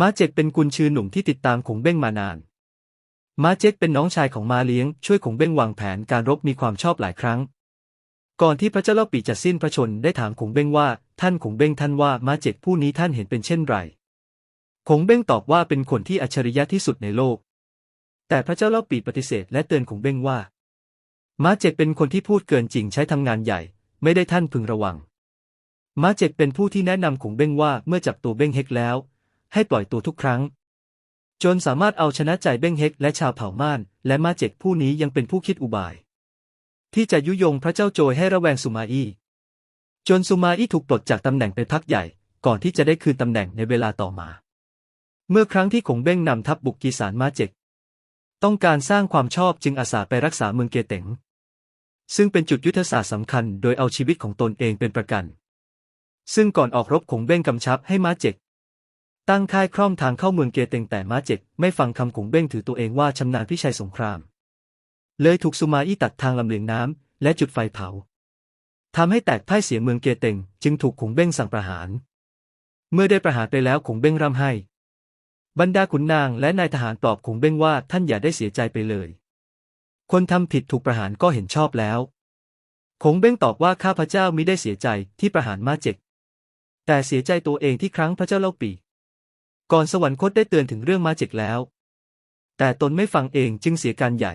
มาเจกเป็นกุนชือหนุ่มที่ติดตามขงเบ้งมานาน มาเจกเป็นน้องชายของมาเลี้ยง ช่วยขงเบ้งวางแผนการรบมีความชอบหลายครั้ง ก่อนที่พระเจ้าเล่าปีจะสิ้นพระชนได้ถามขงเบ้งว่า ท่านขงเบ้งท่านว่ามาเจกผู้นี้ท่านเห็นเป็นเช่นไรขงเบ้งตอบว่าเป็นคนที่อัจฉริยะที่สุดในโลก แต่พระเจ้าเล่าปีปฏิเสธและเตือนขงเบ้งว่า มาเจกเป็นคนที่พูดเกินจริงใช้ทำงานใหญ่ ไม่ได้ท่านพึงระวังมาเจกเป็นผู้ที่แนะนำขงเบ้งว่าเมื่อจับตัวเบ้งเฮกแล้ว ให้ปล่อยตัวทุกครั้ง จนสามารถเอาชนะใจเบ้งเฮกและชาวเผ่าม่าน และมาเจกผู้นี้ยังเป็นผู้คิดอุบาย ที่จะยุยงพระเจ้าโจยให้ระแวงสุมาอี้ จนสุมาอี้ถูกปลดจากตำแหน่งเป็นพักใหญ่ ก่อนที่จะได้คืนตำแหน่งในเวลาต่อมา เมื่อครั้งที่ขงเบ้งนำทัพบุกกีสารมาเจกต้องการสร้างความชอบจึงอาสาไปรักษาเมืองเกเต๋งซึ่งเป็นจุดยุทธศาสตร์สำคัญโดยเอาชีวิตของตนเองเป็นประกัน ซึ่งก่อนออกรบขงเบ้งกำชับให้มาเจก ตั้งค่ายคร่อมทางเข้าเมืองเกเตงแต่มาเจกไม่ฟังคำขงเบ้งถือตัวเองว่าชำนาญพิชัยสงคราม เลยถูกสุมาอี้ตัดทางลำเลียงน้ำและจุดไฟเผาทำให้แตกพ่ายเสียเมืองเกเตงจึงถูกขงเบ้งสั่งประหาร เมื่อได้ประหารไปแล้วขงเบ้งร่ำไห้ บรรดาขุนนางและนายทหารปลอบขงเบ้งว่าท่านอย่าได้เสียใจไปเลย คนทำผิดถูกประหารก็เห็นชอบแล้วคงเบ้งตอบว่าข้าพเจ้ามิได้เสียใจที่ประหารมาเจกแต่เสียใจตัวเองที่ครั้งพระเจ้าเล่าปี ก่อนสวรรคตได้เตือนถึงเรื่องมาเจกแล้ว แต่ตนไม่ฟังเองจึงเสียการใหญ่